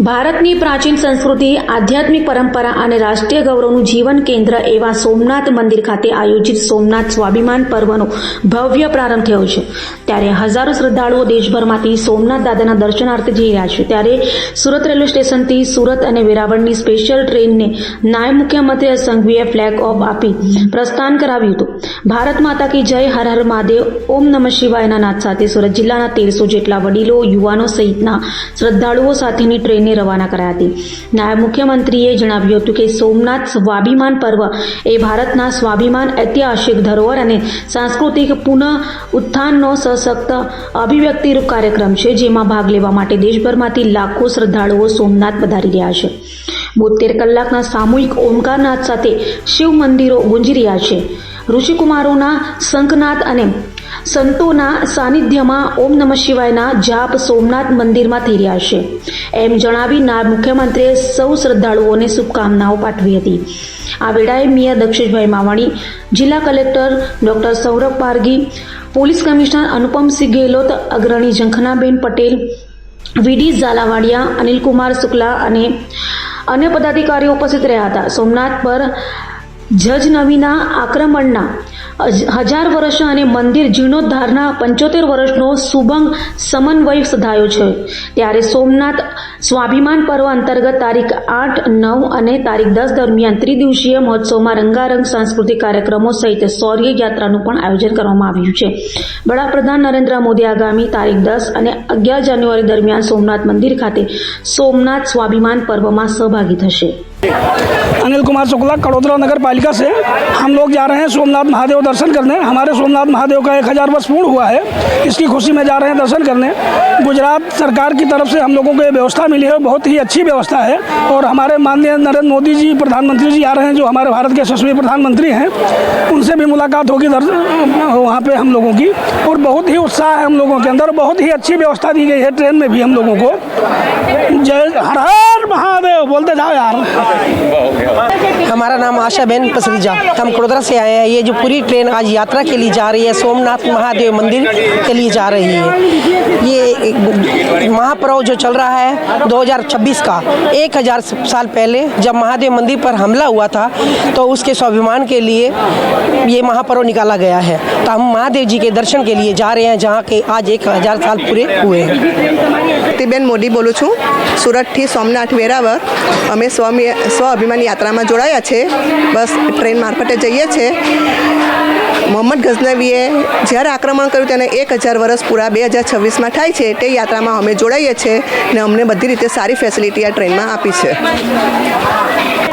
ભારતની પ્રાચીન સંસ્કૃતિ, આધ્યાત્મિક પરંપરા અને રાષ્ટ્રીય ગૌરવનું જીવન કેન્દ્ર એવા સોમનાથ મંદિર ખાતે આયોજિત સોમનાથ સ્વાભિમાન પર્વનો ભવ્ય પ્રારંભ થયો છે. ત્યારે હજારો શ્રદ્ધાળુઓ દેશભરમાંથી સોમનાથ દાદાના દર્શનાર્થે જઈ રહ્યા છે. ત્યારે સુરત રેલવે સ્ટેશનથી સુરત અને વેરાવળની સ્પેશિયલ ટ્રેનને નાયબ મુખ્યમંત્રી સંઘવીએ ફ્લેગ ઓફ આપી પ્રસ્થાન કરાવ્યું હતું. ભારત માતા કી જય, હર હર મહાદેવ, ઓમ નમઃ શિવાયના નાદ સાથે સુરત જિલ્લાના તેરસો જેટલા વડીલો, યુવાનો સહિતના શ્રદ્ધાળુઓ સાથેની ટ્રેનને રવાના કરાઈ હતી. નાયબ મુખ્યમંત્રીએ જણાવ્યું હતું કે સોમનાથ સ્વાભિમાન પર્વ એ ભારતના સ્વાભિમાન ઐતિહાસિક ધરોહર અને સાંસ્કૃતિક પુનઃ ઉત્થાનનો સશક્ત અભિવ્યક્તિરૂપ કાર્યક્રમ છે, જેમાં ભાગ લેવા માટે દેશભરમાંથી લાખો શ્રદ્ધાળુઓ સોમનાથ પધારી રહ્યા છે. બોતેર કલાકના સામૂહિક ઓમકારનાથ સાથે શિવ મંદિરો ગુંજી રહ્યા છે. ઋષિકુમારોના શંખનાથ અને સંતોના સાનિધ્યમાં ઓમ નમઃ શિવાયના જાપ સોમનાથ મંદિરમાં થઈ રહ્યા છે. એમ જણાવી નાયબ મુખ્યમંત્રીએ સૌ શ્રદ્ધાળુઓને શુભકામનાઓ પાઠવી હતી. આ વેળાએ મિયા દક્ષેશભાઈ માવાણી, જિલ્લા collector doctor Saurabh Pargi police commissioner Anupamsinh Gehlot, અગ્રણી ઝંખનાબેન પટેલ, વીડી ઝાલાવાડિયા, અનિલકુમાર શુક્લા અને અન્ય પદાધિકારીઓ ઉપસ્થિત રહ્યા હતા. સોમનાથ પર જજ નવીના આક્રમણના હજાર વર્ષ અને મંદિર જીર્ણોદ્ધારના પંચોતેર વર્ષનો સુભંગ સમન્વય સધાયો છે. ત્યારે સોમનાથ સ્વાભિમાન પર્વ અંતર્ગત તારીખ આઠ, નવ અને તારીખ દસ દરમિયાન ત્રિદિવસીય મહોત્સવમાં રંગારંગ સાંસ્કૃતિક કાર્યક્રમો સહિત શૌર્ય યાત્રાનું પણ આયોજન કરવામાં આવ્યું છે. વડાપ્રધાન નરેન્દ્ર મોદી આગામી તારીખ દસ અને અગિયાર જાન્યુઆરી દરમિયાન સોમનાથ મંદિર ખાતે સોમનાથ સ્વાભિમાન પર્વમાં સહભાગી થશે. अनिल कुमार शुक्ला, कड़ोदरा नगर पालिका से। हम लोग जा रहे हैं सोमनाथ महादेव दर्शन करने। हमारे सोमनाथ महादेव का एक हज़ार वर्ष पूर्ण हुआ है। इसकी खुशी में जा रहे हैं दर्शन करने। गुजरात सरकार की तरफ़ से हम लोगों को ये व्यवस्था मिली है। बहुत ही अच्छी व्यवस्था है। और हमारे माननीय नरेंद्र मोदी जी, प्रधानमंत्री जी आ रहे हैं, जो हमारे भारत के यशस्वी प्रधानमंत्री हैं। उनसे भी मुलाकात होगी वहाँ पर हम लोगों की। और बहुत ही उत्साह है हम लोगों के अंदर। बहुत ही अच्छी व्यवस्था दी गई है ट्रेन में भी हम लोगों को। जय हर हर महादेव। बोलते जाओ यार। हमारा नाम आशा बहन पसरीजा हम कड़ोदरा से आए हैं ये जो पूरी ट्रेन आज यात्रा के लिए जा रही है सोमनाथ महादेव मंदिर के लिए जा रही है ये एक महापर्व जो चल रहा है 2026 का एक हज़ार साल पहले जब महादेव मंदिर पर हमला हुआ था तो उसके स्वाभिमान के लिए ये महापर्व निकाला गया है तो हम महादेव जी के दर्शन के लिए जा रहे हैं जहाँ के आज एक हज़ार साल पूरे हुए हैं બેન મોદી બોલું છું સુરતથી સોમનાથ વેરાવળ અમે સ્વ સ્વ અભિમાન યાત્રામાં જોડાયા છે બસ ટ્રેન મારફતે જઈએ છીએ મોહમ્મદ ગઝનવીએ જ્યારે આક્રમણ કર્યું તેને એક હજાર વર્ષ પૂરા બે હજાર છવ્વીસમાં થાય છે તે યાત્રામાં અમે જોડાઈએ છીએ ને અમને બધી રીતે સારી ફેસિલિટી આ ટ્રેનમાં આપી છે.